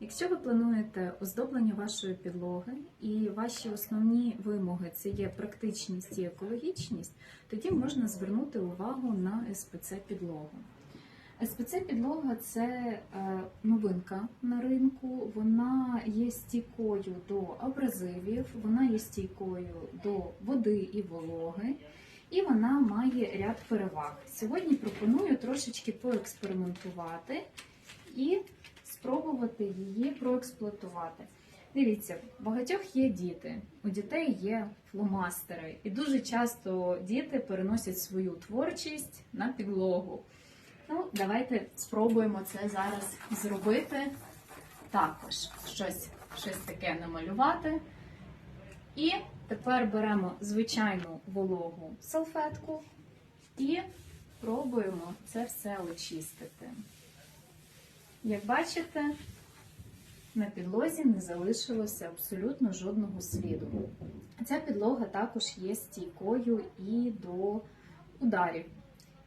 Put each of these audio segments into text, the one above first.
Якщо ви плануєте оздоблення вашої підлоги і ваші основні вимоги це є практичність і екологічність, тоді можна звернути увагу на СПЦ підлогу. СПЦ підлога це е, новинка на ринку. Вона є стійкою до абразивів, вона є стійкою до води і вологи, і вона має ряд переваг. Сьогодні пропоную трошечки поекспериментувати і спробувати її проексплуатувати. Дивіться, в багатьох є діти, у дітей є фломастери, і дуже часто діти переносять свою творчість на підлогу. Ну, давайте спробуємо це зараз зробити. Також щось, щось таке намалювати. І тепер беремо звичайну вологу салфетку і пробуємо це все очистити. Як бачите, на підлозі не залишилося абсолютно жодного сліду. Ця підлога також є стійкою і до ударів.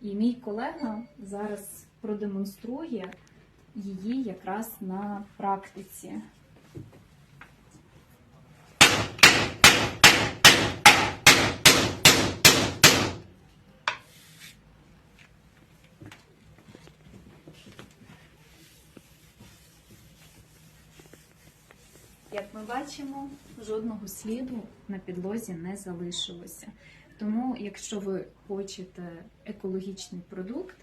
І мій колега зараз продемонструє її якраз на практиці. Як ми бачимо, жодного сліду на підлозі не залишилося. Тому, якщо ви хочете екологічний продукт,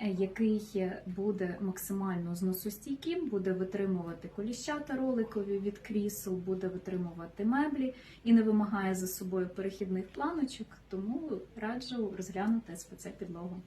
е, який буде максимально зносостійким, буде витримувати коліщата роликові від крісел, буде витримувати меблі і не вимагає за собою перехідних планочок, тому раджу розглянути СПЦ підлогу.